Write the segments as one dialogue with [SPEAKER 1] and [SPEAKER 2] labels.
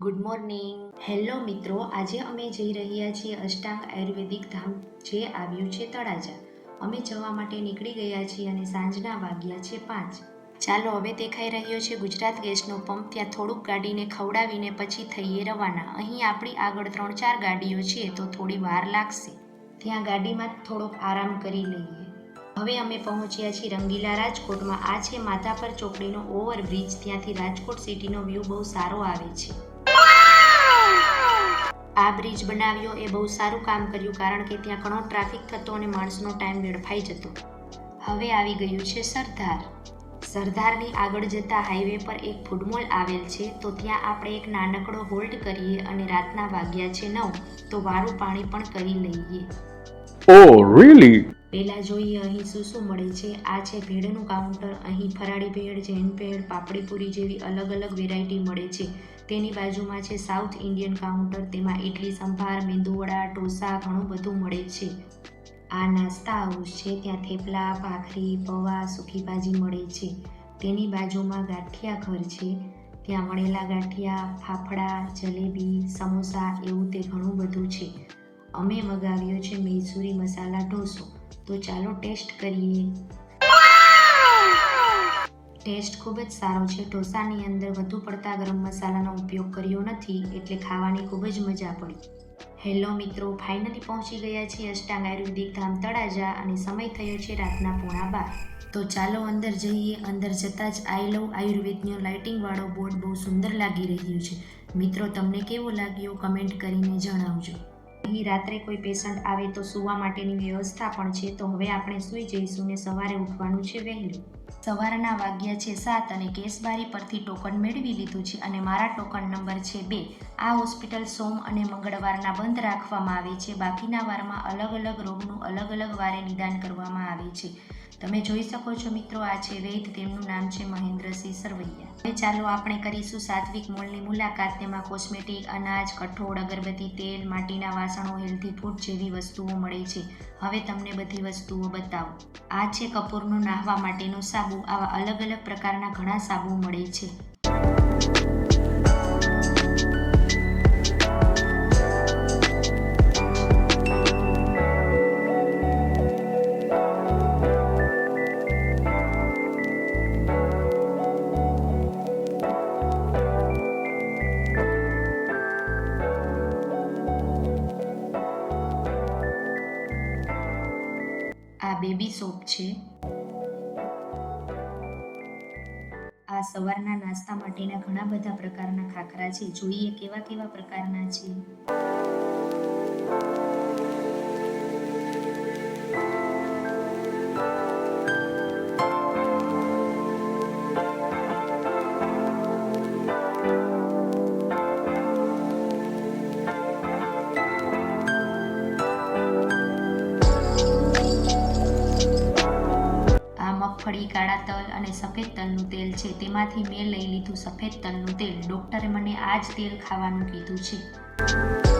[SPEAKER 1] Good morning hello મિત્રો, આજે અમે જઈ રહ્યા છીએ અષ્ટાંગ આયુર્વેદિક ધામ, જે આવ્યું છે તળાજા. અમે જવા માટે નીકળી ગયા છીએ અને સાંજના વાગ્યા છે પાંચ. ચાલો હવે દેખાઈ રહ્યો છે ગુજરાત ગેસનો પંપ. ત્યાં થોડુંક ગાડીને ખવડાવીને પછી થઈએ રવાના. અહીં આપણી આગળ ત્રણ ચાર ગાડીઓ છે, તો થોડી વાર લાગશે. ત્યાં ગાડીમાં થોડોક આરામ કરી લઈએ. હવે અમે પહોંચ્યા છીએ રંગીલા રાજકોટમાં. આ છે માધાપર ચોકડીનો ઓવરબ્રિજ. ત્યાંથી રાજકોટ સિટીનો વ્યૂ બહુ સારો આવે છે. બ્રિજ બનાવ્યો એ બહુ સારું કામ કર્યું કારણ કે ત્યાં ઘણો ટ્રાફિક થતો અને માણસનો ટાઈમ વેડફાઈ જતો. હવે આવી ગયું છે સરદાર. સરદારની આગળ જતા હાઈવે પર એક ફૂડમોલ આવેલ છે તો ત્યાં આપણે એક નાનકડો હોલ્ડ કરીએ અને રાતના વાગ્યા છે નવ તો વારું પાણી પણ કરી લઈએ.
[SPEAKER 2] ઓ રીલી
[SPEAKER 1] પહેલા જોઈએ અહીં શું શું મળે છે. આ છે ભેળનું કાઉન્ટર અહીં ફરાળી ભેળ જૈન ભેળ પાપડીપુરી જેવી અલગ અલગ વેરાયટી મળે છે. તેની બાજુમાં છે સાઉથ ઇન્ડિયન કાઉન્ટર, તેમાં ઇડલી સંભાર મેંદુવડા ઢોસા, ઘણું બધું મળે છે. આ નાસ્તા હાઉસ છે, ત્યાં થેપલા, ભાખરી, પૌવા, સૂકી ભાજી મળે છે. તેની બાજુમાં ગાંઠિયા ઘર છે, ત્યાં મળેલા ગાંઠિયા, ફાફડા, જલેબી, સમોસા એવું તે ઘણું બધું છે. અમે મગાવ્યો છે મૈસૂરી મસાલા ઢોસો. તો ચાલો ટેસ્ટ કરીએ. ટેસ્ટ ખૂબ જ સારો છે. ઢોસાની અંદર વધુ પડતા ગરમ મસાલાનો ઉપયોગ કર્યો નથી એટલે ખાવાની ખૂબ જ મજા પડી. હેલો મિત્રો, ફાઇનલી પહોંચી ગયા છીએ અષ્ટાંગ આયુર્વેદિક ધામ તળાજા અને સમય થયો છે રાતના પોણા બાર. તો ચાલો અંદર જઈએ. અંદર જતાં જ આઈ લવ આયુર્વેદનો લાઇટિંગવાળો બોર્ડ બહુ સુંદર લાગી રહ્યું છે. મિત્રો, તમને કેવો લાગ્યો? કમેન્ટ કરીને જણાવજો. અહીં રાત્રે કોઈ પેશન્ટ આવે તો સૂવા માટેની વ્યવસ્થા પણ છે, તો હવે આપણે સૂઈ જઈશું ને સવારે ઉઠવાનું છે વહેલું. સવારના વાગ્યા છે સાત અને કેસબારી પરથી ટોકન મેળવી લીધું છે અને મારા ટોકન નંબર છે બે. આ હોસ્પિટલ સોમ અને મંગળવારના બંધ રાખવામાં આવે છે. બાકીના વારમાં અલગ અલગ રોગનું અલગ અલગ વારે નિદાન કરવામાં આવે છે. તમે જોઈ શકો છો મિત્રો, આ છે વૈદ, તેમનું નામ છે મહેન્દ્રસિંહ સરવૈયા. હવે ચાલો આપણે કરીશું સાત્વિક મોલની મુલાકાત. તેમાં કોસ્મેટિક, અનાજ, કઠોળ, અગરબત્તી, તેલ, માટીના વાસણો, હેલ્ધી ફૂડ જેવી વસ્તુઓ મળે છે. હવે તમને બધી વસ્તુઓ બતાવો. આ છે કપૂરનું નાહવા માટેનો સાબુ. આવા અલગ અલગ પ્રકારના ઘણા સાબુ મળે છે. આ બેબી સોપ છે. આ સવારના નાસ્તા માટેના ઘણા બધા પ્રકારના ખાખરા છે. જોઈએ કેવા કેવા પ્રકારના છે. મગફળી કાળા તલ અને સફેદ તલનું તેલ છે. તેમાંથી મેં લઈ લીધું સફેદ તલનું તેલ. ડૉક્ટરે મને આ જ તેલ ખાવાનું કીધું છે.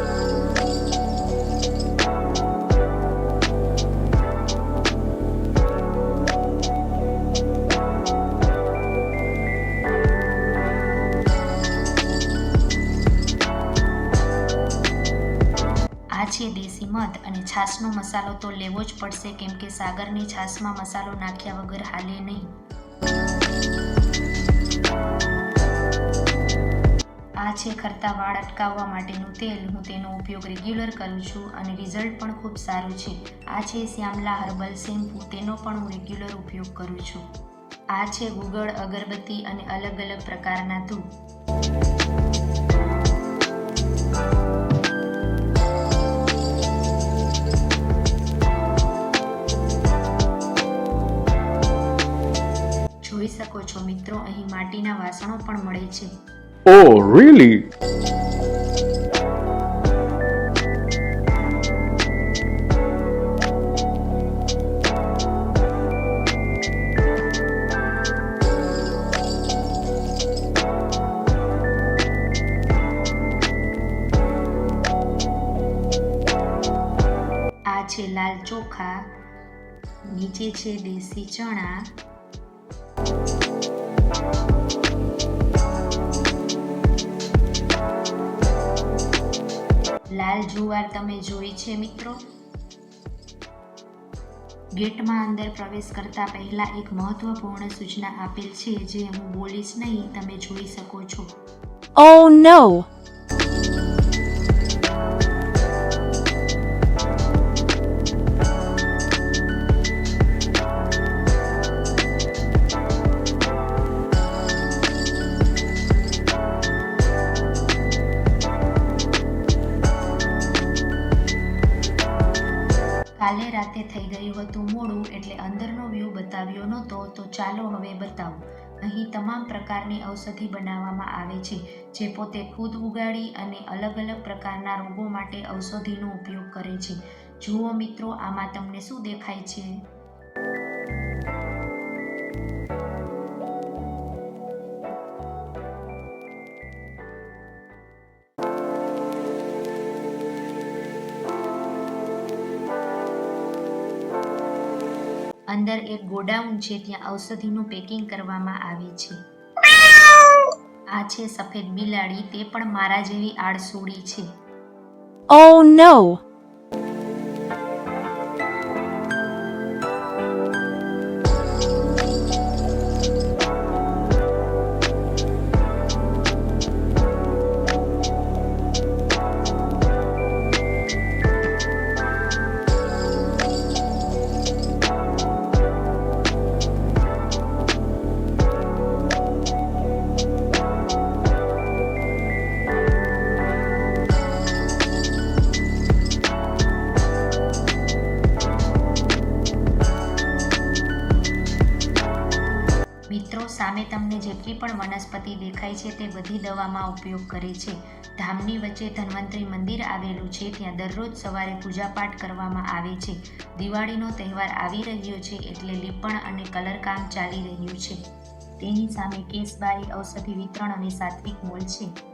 [SPEAKER 1] મધ અને છાશનો મસાલો તો લેવો જ પડશે કેમ કે સાગરની છાશમાં મસાલો નાખ્યા વગર હાલે નહીં. આ છે ખરતા વાળ અટકાવવા માટેનું તેલ. હું તેનો ઉપયોગ રેગ્યુલર કરું છું અને રિઝલ્ટ પણ ખૂબ સારું છે. આ છે શ્યામલા હર્બલ શેમ્પૂ. તેનો પણ હું રેગ્યુલર ઉપયોગ કરું છું. આ છે ગુગળ, અગરબત્તી અને અલગ અલગ પ્રકારના ધૂપ જોઈ શકો છો મિત્રો. અહીં માટીના વાસણો પણ મળે છે.
[SPEAKER 2] ઓ રીલી
[SPEAKER 1] આ છે લાલ ચોખા નીચે છે દેશી ચણા લાલ જુવાર તમે જોઈ છે, મિત્રો ગેટમાં અંદર પ્રવેશ કરતા પહેલા એક મહત્વપૂર્ણ સૂચના આપેલ છે, જે હું બોલીશ નહીં, તમે જોઈ શકો છો
[SPEAKER 3] ઓ no!
[SPEAKER 1] રાતે થઈ ગયું હતું મોડું એટલે અંદરનો વ્યૂ બતાવ્યો નહોતો, તો ચાલો હવે બતાવું. અહીં તમામ પ્રકારની ઔષધિ બનાવવામાં આવે છે, જે પોતે ખુદ ઉગાડી અને અલગ અલગ પ્રકારના રોગો માટે ઔષધિનો ઉપયોગ કરે છે. જુઓ મિત્રો, આમાં તમને શું દેખાય છે? અંદર એક ગોડાઉન છે ત્યાં ઔષધિનું પેકિંગ કરવામાં આવે છે આ છે સફેદ બિલાડી, તે પણ મારા જેવી આળસુડી છે
[SPEAKER 3] ઓ no!
[SPEAKER 1] જેટલી પણ વનસ્પતિ દેખાય છે તે બધી દવામાં ઉપયોગ કરે છે. ધામની વચ્ચે ધન્વંતરી મંદિર આવેલું છે ત્યાં દરરોજ સવારે પૂજાપાઠ કરવામાં આવે છે. દિવાળીનો તહેવાર આવી રહ્યો છે એટલે લીપણ અને કલરકામ ચાલી રહ્યું છે. તેની સામે કેસબારી ઔષધિ વિતરણ અને સાત્વિક મોલ છે.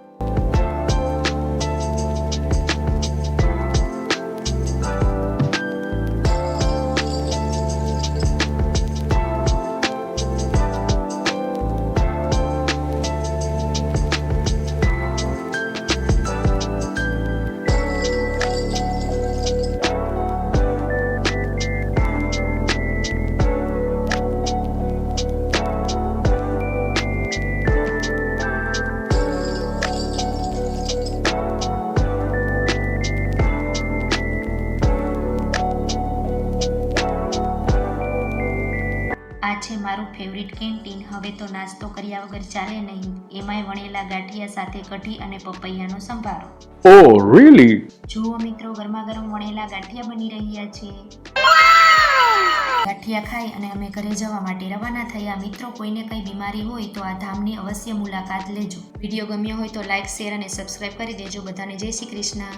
[SPEAKER 1] છે મારું ફેવરિટ કેન્ટીન હવે તો નાસ્તો કર્યા વગર ચાલે નહીં. એમાંય વણેલા ગાંઠિયા સાથે કઢી અને પપૈયાનો સંભારો.
[SPEAKER 2] ઓ રીલી
[SPEAKER 1] જુઓ મિત્રો ગરમા ગરમ વણેલા ગાંઠિયા બની રહ્યા છે. ગાંઠિયા ખાઈ અને અમે ઘરે જવા માટે રવાના થયા. મિત્રો કોઈને કંઈ બીમારી હોય તો આ ધામની અવશ્ય મુલાકાત લેજો. વીડિયો ગમ્યો હોય તો લાઇક શેર અને સબસ્ક્રાઇબ કરી દેજો. બધાને જય શ્રી કૃષ્ણ.